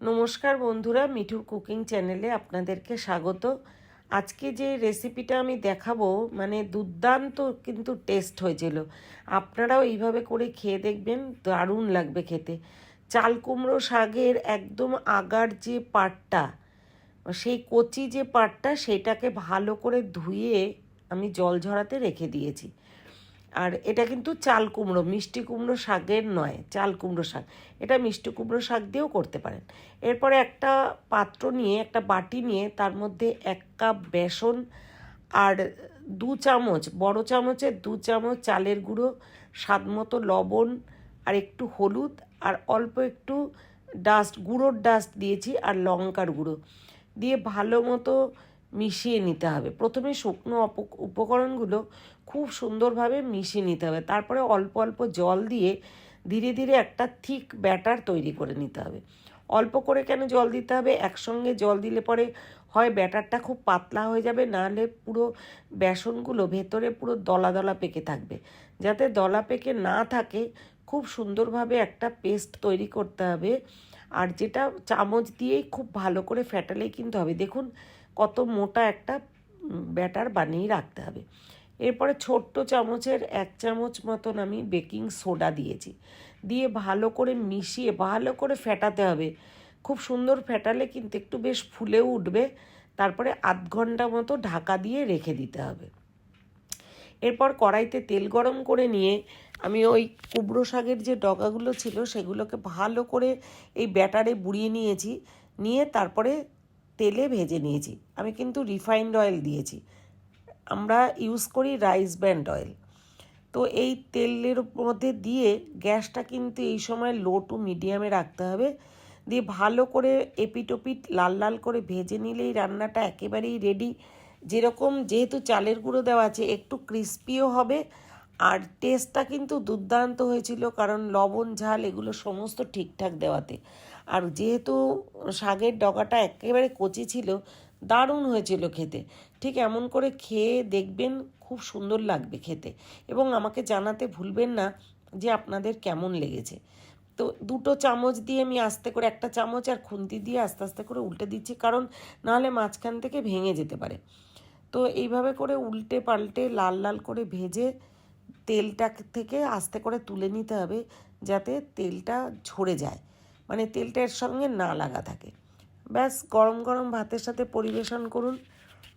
নমস্কার বন্ধুরা, মিঠুর কুকিং চ্যানেলে আপনাদেরকে স্বাগত। আজকে যে রেসিপিটা আমি দেখাবো মানে দুর্দান্ত কিন্তু টেস্ট হয়েছিল। আপনারাও এইভাবে করে খেয়ে দেখবেন, দারুণ লাগবে খেতে। চাল কুমড়ো শাকের একদম আগার যে পাটটা, সেই কচি যে পাটটা, সেটাকে ভালো করে ধুয়ে আমি জল ঝরাতে রেখে দিয়েছি। আর এটা কিন্তু চাল কুমড়ো, মিষ্টি কুমড়ো শাকের নয়, চাল কুমড়ো শাক। এটা মিষ্টি কুমড়ো শাক দিয়েও করতে পারেন। এরপরে একটা পাত্র নিয়ে, একটা বাটি নিয়ে, তার মধ্যে এক কাপ বেসন আর দু চামচ, বড় চামচের দু চামচ চালের গুঁড়ো, স্বাদ মতো লবণ আর একটু হলুদ আর অল্প একটু ডাস্ট গুঁড়োর ডাস্ট দিয়েছি আর লঙ্কার গুঁড়ো। দিয়ে ভালো মতো মিশিয়ে নিতে হবে। প্রথমে শুকনো উপকরণগুলো খুব সুন্দরভাবে মিশিয়ে নিতে হবে। তারপরে অল্প অল্প জল দিয়ে ধীরে ধীরে একটা থিক ব্যাটার তৈরি করে নিতে হবে। অল্প করে কেন জল দিতে হবে? একসঙ্গে জল দিলে পরে হয় ব্যাটারটা খুব পাতলা হয়ে যাবে নাহলে পুরো বেসনগুলো ভেতরে পুরো দলা দলা পেকে থাকবে। যাতে দলা পেকে না থাকে, খুব সুন্দরভাবে একটা পেস্ট তৈরি করতে হবে। আর যেটা চামচ দিয়েই খুব ভালো করে ফেটালেই কিন্তু হবে। দেখুন কত মোটা একটা ব্যাটার বানিয়ে রাখতে হবে। এরপরে ছোট্ট চামচের এক চামচ মতন আমি বেকিং সোডা দিয়েছি। দিয়ে ভালো করে মিশিয়ে, ভালো করে ফেটাতে হবে। খুব সুন্দর ফেটালে কিন্তু একটু বেশ ফুলেও উঠবে। তারপরে আধ ঘণ্টা মতো ঢাকা দিয়ে রেখে দিতে হবে। এরপর কড়াইতে তেল গরম করে নিয়ে আমি ওই কুমড়ো শাকের যে ডগাগুলো ছিল, সেগুলোকে ভালো করে এই ব্যাটারে বুড়িয়ে নিয়েছি। নিয়ে তারপরে তেলে ভেজে নিয়েছি। আমি কিন্তু রিফাইন্ড অয়েল দিয়েছি। আমরা ইউজ করি রাইস ব্যান্ড অয়েল তো এই তেলের মধ্যে দিয়ে গ্যাসটা কিন্তু এই সময় লো টু মিডিয়ামে রাখতে হবে। দিয়ে ভালো করে এপিটোপিট লাল লাল করে ভেজে নিলেই রান্নাটা একেবারেই রেডি যেরকম যেহেতু চালের গুঁড়ো দেওয়া আছে, একটু ক্রিস্পিও হবে। আর টেস্টটা কিন্তু দুর্দান্ত হয়েছিল, কারণ লবণ, ঝাল এগুলো সমস্ত ঠিকঠাক দেওয়াতে। আর যেহেতু শাকের ডগাটা একেবারে কচি ছিল, দারুণ হয়েছিল খেতে। ঠিক এমন করে খেয়ে দেখবেন খুব সুন্দর লাগবে খেতে। এবং আমাকে জানাতে ভুলবেন না যে আপনাদের কেমন লেগেছে। তো দুটো চামচ দিয়ে আমি আস্তে করে, একটা চামচ আর খুন্তি দিয়ে আস্তে আস্তে করে উল্টে দিচ্ছি, কারণ নাহলে মাঝখান থেকে ভেঙে যেতে পারে। তো এইভাবে করে উল্টে পাল্টে লাল লাল করে ভেজে তেলটা থেকে আস্তে করে তুলে নিতে হবে, যাতে তেলটা ঝরে যায়। মানে তেলটা এর সঙ্গে না লাগা থাকে। ব্যাস, গরম গরম ভাতের সাথে পরিবেশন করুন।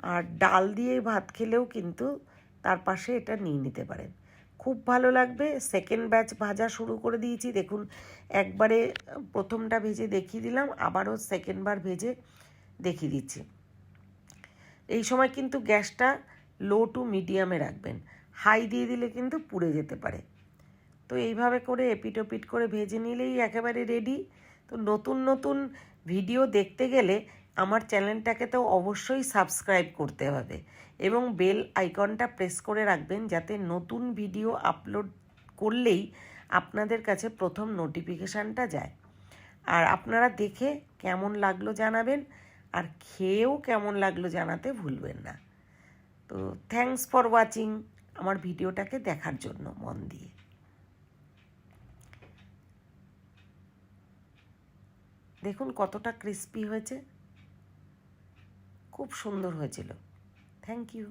আর ডাল দিয়ে ভাত খেলেও কিন্তু তার পাশে এটা নিয়ে নিতে পারেন। খুব ভালো লাগবে। সেকেন্ড ব্যাচ ভাজা শুরু করে দিয়েছি। দেখুন, একবারে প্রথমটা ভেজে দেখিয়ে দিলাম, আবারও সেকেন্ডবার ভেজে দেখিয়ে দিচ্ছি। এই সময় কিন্তু গ্যাসটা লো টু মিডিয়ামে রাখবেন। হাই দিয়ে দিলে কিন্তু পুড়ে যেতে পারে। তো এইভাবে করে এপিটোপিট করে ভেজে নিলেই একেবারে রেডি তো নতুন নতুন ভিডিও দেখতে গেলে আমার চ্যানেলটাকে তো অবশ্যই সাবস্ক্রাইব করতে হবে এবং বেল আইকনটা প্রেস করে রাখবেন যাতে নতুন ভিডিও আপলোড করলেই আপনাদের কাছে প্রথম নোটিফিকেশানটা যায়। আর আপনারা দেখে কেমন লাগল জানাবেন, আর খেয়েও কেমন লাগল জানাতে ভুলবেন না। তো থ্যাঙ্কস ফর ওয়াচিং আমার ভিডিওটাকে দেখার জন্য মন দিয়ে। দেখুন কতটা ক্রিস্পি হয়েছে। খুব সুন্দর হয়েছিল। Thank you